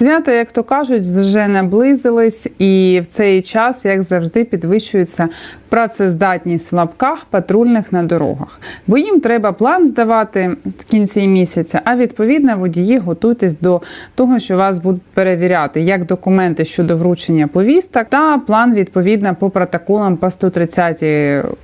Свята, як то кажуть, вже наблизились, і в цей час, як завжди, підвищується працездатність в лапках патрульних на дорогах. Бо їм треба план здавати в кінці місяця, а відповідно водії готуйтесь до того, що вас будуть перевіряти як документи щодо вручення повісток, та план відповідно по протоколам по 130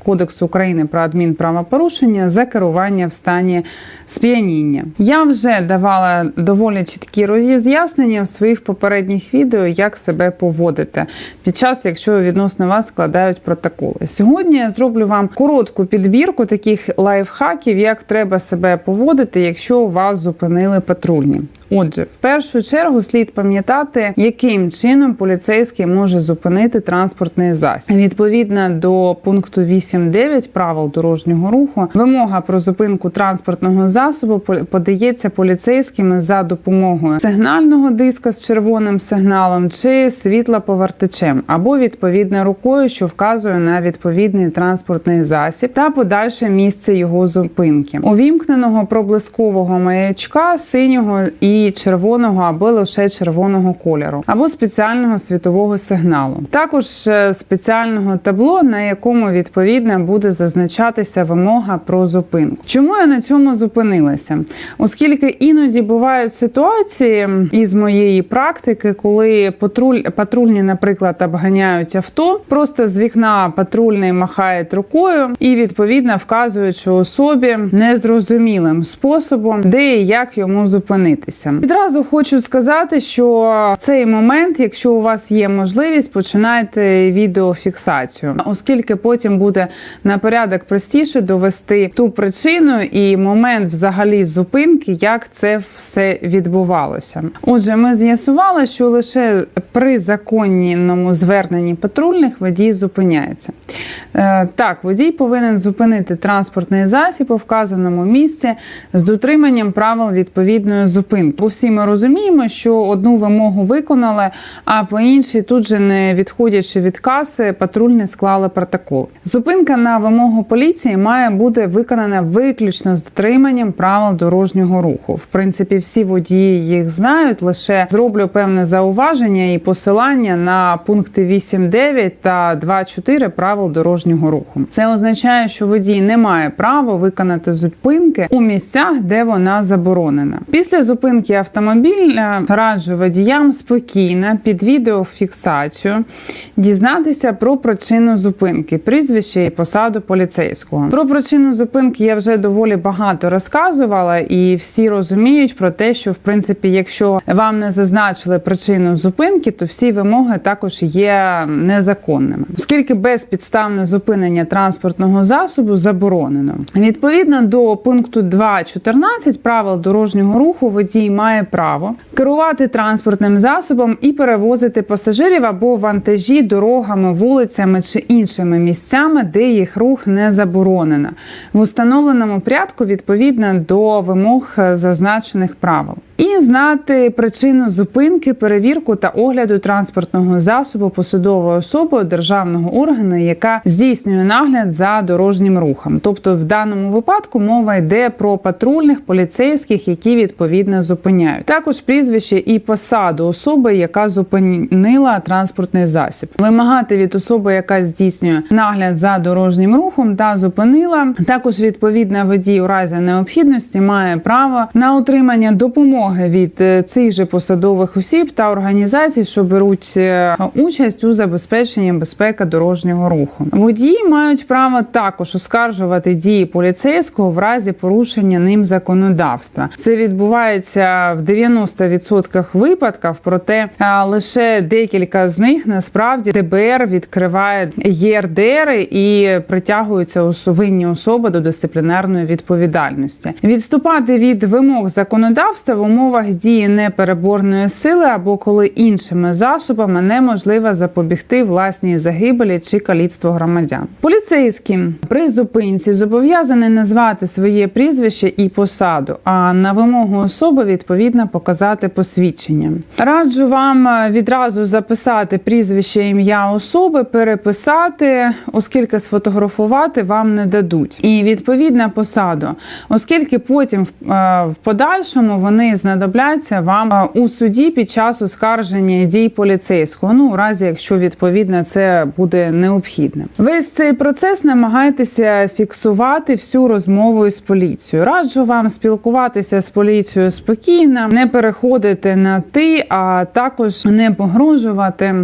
Кодексу України про адмінправопорушення за керування в стані сп'яніння. Я вже давала доволі чіткі роз'яснення в своїх попередніх відео, як себе поводити під час, якщо відносно вас складають протоколи. Сьогодні я зроблю вам коротку підбірку таких лайфхаків, як треба себе поводити, якщо вас зупинили патрульні. Отже, в першу чергу слід пам'ятати, яким чином поліцейський може зупинити транспортний засіб. Відповідно до пункту 8.9 правил дорожнього руху, вимога про зупинку транспортного засобу подається поліцейськими за допомогою сигнального диска з червоним сигналом чи світлоповертачем, або відповідно рукою, що вказує на відповідний транспортний засіб та подальше місце його зупинки, увімкненого проблискового маячка синього і червоного або лише червоного кольору, або спеціального світового сигналу, також е, спеціального табло, на якому відповідно буде зазначатися вимога про зупинку. Чому я на цьому зупинилася? Оскільки іноді бувають ситуації із моєї практики, коли патруль патрульні, наприклад, обганяють авто, просто з вікна патрульний махає рукою і відповідно вказуючи особі незрозумілим способом, де і як йому зупинитися. Відразу хочу сказати, що в цей момент, якщо у вас є можливість, починайте відеофіксацію, оскільки потім буде на порядок простіше довести ту причину і момент взагалі зупинки, як це все відбувалося. Отже, ми з'ясували, що лише при законному зверненні патрульних водій зупиняється. Е, Так, водій повинен зупинити транспортний засіб у вказаному місці з дотриманням правил відповідної зупинки. Бо всі ми розуміємо, що одну вимогу виконали, а по іншій, тут же не відходячи від каси, патрульні склали протокол. Зупинка на вимогу поліції має бути виконана виключно з дотриманням правил дорожнього руху. В принципі, всі водії їх знають. Лише зроблю певне зауваження і посилання на пункти 8.9 та 2.4 правил дорожнього руху. Це означає, що водій не має права виконати зупинки у місцях, де вона заборонена. Після зупинки автомобіля раджу водіям спокійно під відеофіксацію дізнатися про причину зупинки, прізвище і посаду поліцейського. Про причину зупинки я вже доволі багато розказувала, і всі розуміють про те, що в принципі, якщо вам не зазначили причину зупинки, то всі вимоги також є незаконними, оскільки безпідставне зупинення транспортного засобу заборонено. Відповідно до пункту 2.14 правил дорожнього руху водій має право керувати транспортним засобом і перевозити пасажирів або вантажі дорогами, вулицями чи іншими місцями, де їх рух не заборонено, в установленому порядку відповідно до вимог зазначених правил. І знати причину зупинки, перевірку та огляду транспортного засобу посадовою особою державного органу, яка здійснює нагляд за дорожнім рухом. Тобто, в даному випадку мова йде про патрульних поліцейських, які відповідно зупиняють. Також прізвище і посаду особи, яка зупинила транспортний засіб, вимагати від особи, яка здійснює нагляд за дорожнім рухом та зупинила. Також відповідно водій у разі необхідності має право на отримання допомоги від е, цих же посадових осіб та організацій, що беруть е, участь у забезпеченні безпеки дорожнього руху. Водії мають право також оскаржувати дії поліцейського в разі порушення ним законодавства. Це відбувається в 90% випадків, проте лише декілька з них насправді ДБР відкриває ЄРДР і притягуються винні особи до дисциплінарної відповідальності. Відступати від вимог законодавства умовах дії непереборної сили або коли іншими засобами неможливо запобігти власній загибелі чи каліцтву громадян. Поліцейські при зупинці зобов'язані назвати своє прізвище і посаду, а на вимогу особи відповідно показати посвідчення. Раджу вам відразу записати прізвище ім'я особи, переписати, оскільки сфотографувати вам не дадуть, і відповідна посаду, оскільки потім в подальшому вони знадобляться вам е, у суді під час оскарження дій поліцейського. Ну, у разі, якщо відповідно це буде необхідне. Весь цей процес намагайтеся фіксувати всю розмову із поліцією. Раджу вам спілкуватися з поліцією спокійно, не переходити на ти, а також не погрожувати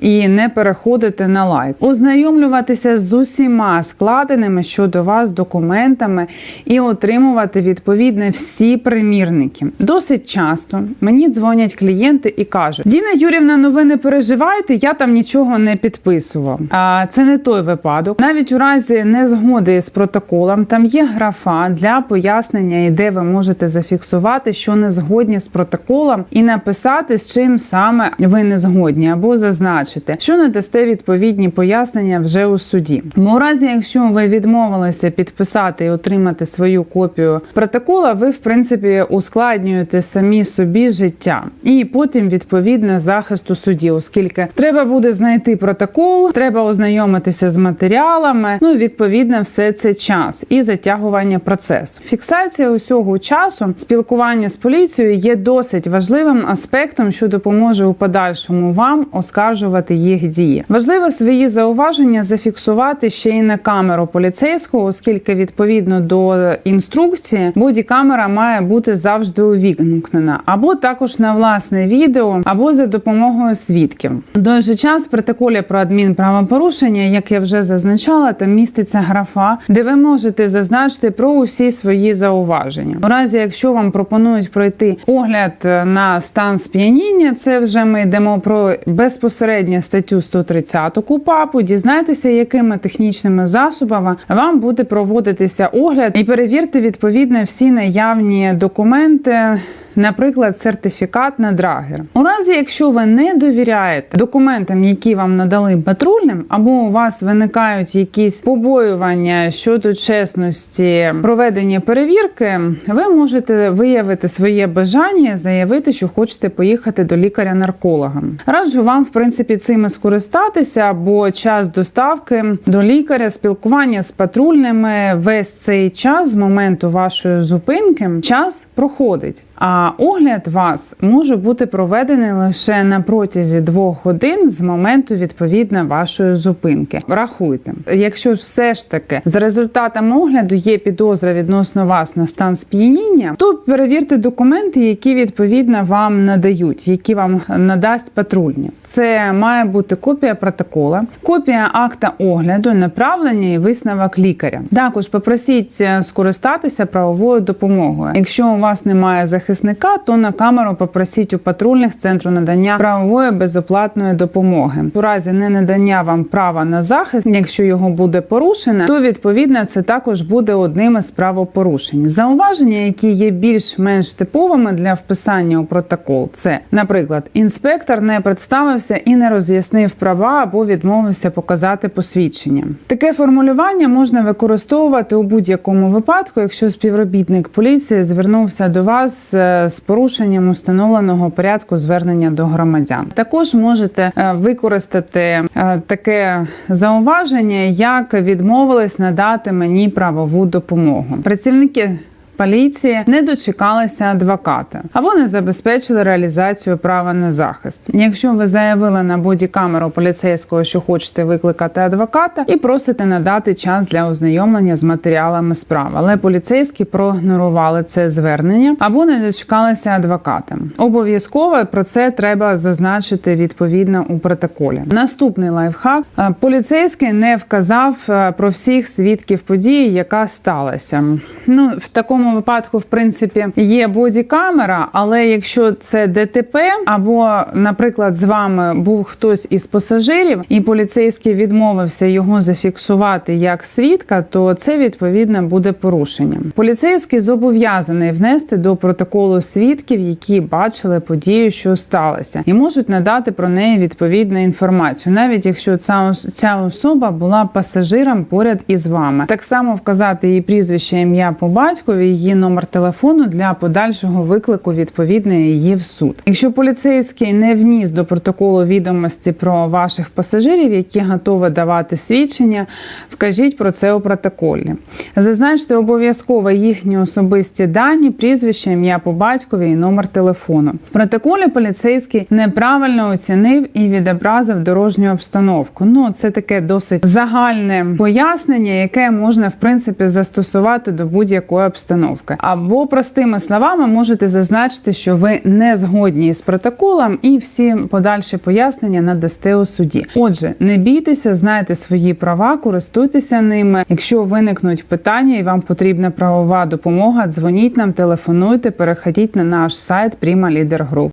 і не переходити на лайк, ознайомлюватися з усіма складеними щодо вас документами і отримувати відповідне всі примірники. Досить часто мені дзвонять клієнти і кажуть: Діна Юрівна, ну ви не переживайте, я там нічого не підписував. А це не той випадок. Навіть у разі незгоди з протоколом там є графа для пояснення, і де ви можете зафіксувати, що не згодні з протоколом, і написати з чим саме ви не згодні, або зазначити, що надасте відповідні пояснення вже у суді. Бо у разі, якщо ви відмовилися підписати і отримати свою копію протокола, ви в принципі ускладнюєте самі собі життя, і потім відповідне захист у суді, оскільки треба буде знайти протокол, треба ознайомитися з матеріалами. Ну відповідно, все це час і затягування процесу. Фіксація усього часу спілкування з поліцією є досить важливим аспектом, що допоможе у подальшому вам оскаржувати їх дії. Важливо свої зауваження зафіксувати ще й на камеру поліцейського, оскільки відповідно до інструкції бодікамера має бути завжди увімкнена, або також на власне відео, або за допомогою свідків. Той же час в протоколі про адмінправопорушення, як я вже зазначала, там міститься графа, де ви можете зазначити про усі свої зауваження. У разі, якщо вам пропонують пройти огляд на стан сп'яніння, це вже ми йдемо про безпосередньо статтю 130 КУПАПу. Дізнайтеся, якими технічними засобами вам буде проводитися огляд, і перевірте відповідно всі наявні документи. Наприклад, сертифікат на драгер. У разі, якщо ви не довіряєте документам, які вам надали патрульним, або у вас виникають якісь побоювання щодо чесності проведення перевірки, ви можете виявити своє бажання, заявити, що хочете поїхати до лікаря-нарколога. Раджу вам, в принципі, цими скористатися, бо час доставки до лікаря, спілкування з патрульними весь цей час з моменту вашої зупинки час проходить. А огляд вас може бути проведений лише на протязі двох годин з моменту відповідно вашої зупинки. Рахуйте, якщо ж все ж таки за результатами огляду є підозра відносно вас на стан сп'яніння, то перевірте документи, які відповідно вам надають, які вам надасть патрульні. Це має бути копія протокола, копія акта огляду, направлення і висновок лікаря. Також попросіть скористатися правовою допомогою. Якщо у вас немає захисника, то на камеру попросіть у патрульних центру надання правової безоплатної допомоги. У разі не надання вам права на захист, якщо його буде порушено, то відповідно це також буде одним із правопорушень. Зауваження, які є більш-менш типовими для вписання у протокол, це, наприклад, інспектор не представився і не роз'яснив права або відмовився показати посвідчення. Таке формулювання можна використовувати у будь-якому випадку, якщо співробітник поліції звернувся до вас з порушенням установленого порядку звернення до громадян. Також можете е, використати е, таке зауваження, як відмовились надати мені правову допомогу. Працівники поліції не дочекалися адвоката або не забезпечили реалізацію права на захист. Якщо ви заявили на бодікамеру поліцейського, що хочете викликати адвоката, і просите надати час для ознайомлення з матеріалами справи, але поліцейські проігнорували це звернення або не дочекалися адвоката. Обов'язково про це треба зазначити відповідно у протоколі. Наступний лайфхак: Е, поліцейський не вказав е, про всіх свідків події, яка сталася. Ну в такому випадку, в принципі, є бодікамера, але якщо це ДТП, або, наприклад, з вами був хтось із пасажирів, і поліцейський відмовився його зафіксувати як свідка, то це відповідно буде порушенням. Поліцейський зобов'язаний внести до протоколу свідків, які бачили подію, що сталося, і можуть надати про неї відповідну інформацію, навіть якщо ця, ця особа була пасажиром поряд із вами. Так само вказати її прізвище, ім'я по батькові, її номер телефону для подальшого виклику відповідної її в суд. Якщо поліцейський не вніс до протоколу відомості про ваших пасажирів, які готові давати свідчення, вкажіть про це у протоколі. Зазначте обов'язково їхні особисті дані, прізвище, ім'я по батькові і номер телефону. В протоколі поліцейський неправильно оцінив і відобразив дорожню обстановку. Ну це таке досить загальне пояснення, яке можна в принципі застосувати до будь-якої обстановки. Або простими словами можете зазначити, що ви не згодні з протоколом, і всі подальші пояснення надасте у суді. Отже, не бійтеся, знайте свої права, користуйтеся ними. Якщо виникнуть питання і вам потрібна правова допомога, дзвоніть нам, телефонуйте, переходіть на наш сайт Prima Leader Group.